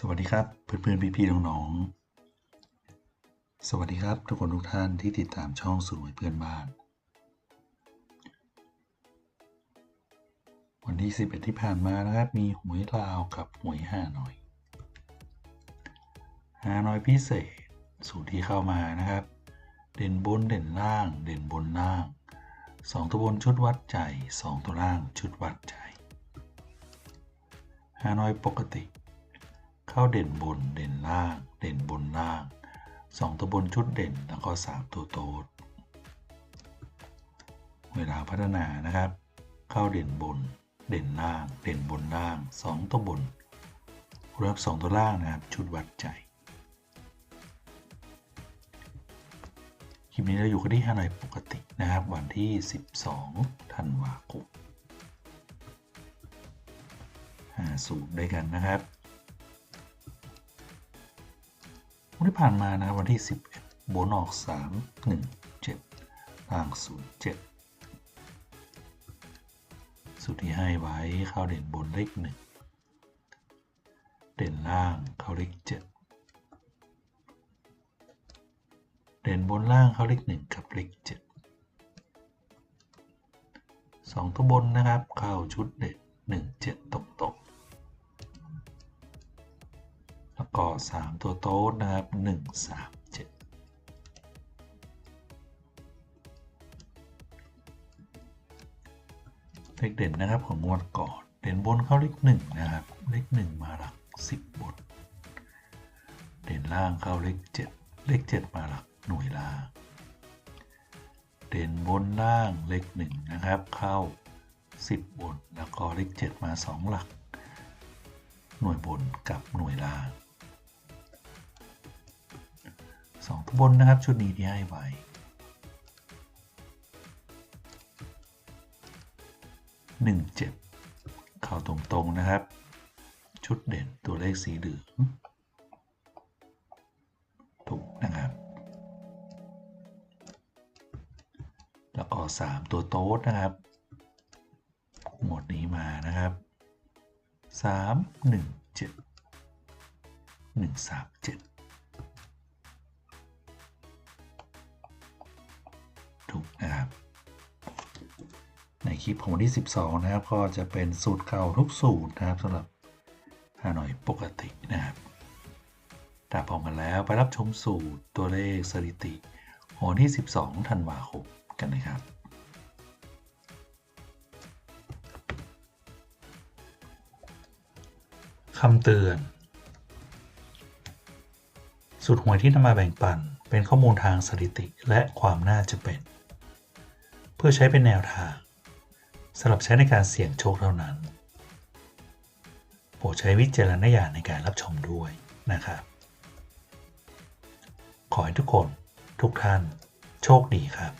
สวัสดีครับเพื่อนๆพี่ๆน้องๆ สวัสดีครับทุกคนทุกท่านที่ติดตามช่องสวยเพื่อนบ้าน วันที่11ที่ผ่านมานะครับ มีหวยลาวกับหวยห้าหน่อยห้าน้อยพิเศษสูตรที่เข้ามานะครับ เด่นบนเด่นล่าง เด่นบนล่างสองตัวบนชุดวัดใจสองตัวล่างชุดวัดใจห้าน้อยปกติ เข้าเด่นบนเด่นล่าง เด่นบนล่างสองตัวบนชุดเด่นแล้วก็สามตัวโต๊ดเวลาพัฒนานะครับ เข้าเด่นบน เด่นล่าง เด่นบนล่างสองตัวบนรับสองตัวล่างนะครับ ชุดวัดใจ คลิปนี้เราอยู่กันที่ฮานอยปกตินะครับ วันที่ 12 ธันวาคมหาสูตรด้วยกันนะครับ วันที่ผ่านมานะครับวันที่ 11 บนออก 3 1 7ล่าง 0 7สูตรที่ให้ไว้เข้าเด่นบนเลข1เด่นล่างเข้าเลข7เด่นบนล่างเข้าเลข1กับเลข7 2ตัวบนนะครับเข้าชุดเด่น1 7ตกตก แล้วก็3ตัวโต๊ดนะครับ 1 3 7 เลขเด่นนะครับของงวดก่อน เด่นบนเข้าเลขหนึ่งนะครับ เลขหนึ่งมาหลักสิบบน เด่นล่างเข้าเลขเจ็ดเลขเจ็ดมาหลักหน่วยล่าง เด่นบนล่างเลขหนึ่งนะครับ เข้าสิบบน แล้วก็เลขเจ็ดมาสองหลักหน่วยบนกับหน่วยล่าง สองตัวบนนะครับ ชุดนี้ที่ให้ไว้ 17 เข้าตรงๆนะครับ ชุดเด่นตัวเลขสีเหลืองถูกนะครับ แล้วก็ 3 ตัวโต๊ดนะครับ หมวดนี้มานะครับ 3 1 7 1 3 7 ลิปของวันที่ 12 นะครับ ก็จะเป็นสูตรเก่าทุกสูตรนะครับสำหรับฮานอยปกตินะครับถ้าพร้อมกันแล้วไปรับชมสูตรตัวเลขสถิติของวันที่ 12 ธันวาคมกันเลยครับคำเตือน สูตรหวยที่นำมาแบ่งปันเป็นข้อมูลทางสถิติและความน่าจะเป็น เพื่อใช้เป็นแนวทาง สำหรับใช้ในการเสี่ยงโชคเท่านั้น โปรดใช้วิจารณญาณในการรับชมด้วยนะครับ ขอให้ทุกคนทุกท่านโชคดีครับ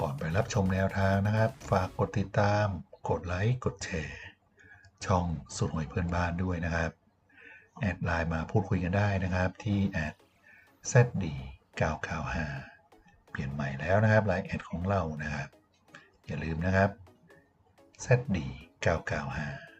ก่อนไปรับชมแนวทางนะครับ ฝากกดติดตาม กดไลค์ กดแชร์ ช่องสุดหวยเพื่อนบ้านด้วยนะครับ แอดไลน์มาพูดคุยกันได้นะครับที่แอด zd 995เปลี่ยนใหม่แล้วนะครับไลน์แอดของเรานะครับ อย่าลืมนะครับ zd 995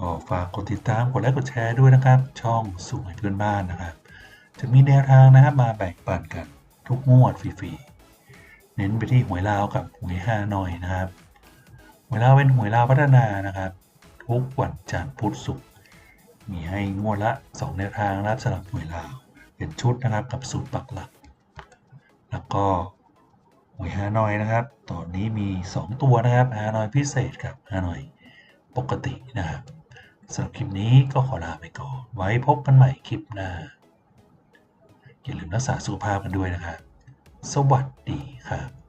ก็ฝากกดติดตามกดไลค์กดแชร์ด้วยนะครับ ช่องสูงให้เพื่อนบ้านนะครับ จะมีแนวทางนะครับมาแบ่งปันกันทุกงวดฟรีๆ เน้นไปที่หวยลาวกับหวยฮานอยนะครับ หวยลาวเป็นหวยลาวพัฒนานะครับ ทุกวันจันทร์พุธศุกร์มีให้งวดละ 2 แนวทางนะครับสำหรับหวยลาว เป็นชุดนะครับกับสูตรปักหลัก แล้วก็หวยฮานอยนะครับ ตอนนี้มี 2 ตัวนะครับฮานอยพิเศษกับฮานอยปกตินะครับ สำหรับคลิปนี้ก็ขอลาไปก่อน ไว้พบกันใหม่คลิปหน้า อย่าลืมรักษาสุขภาพกันด้วยนะครับ สวัสดีครับ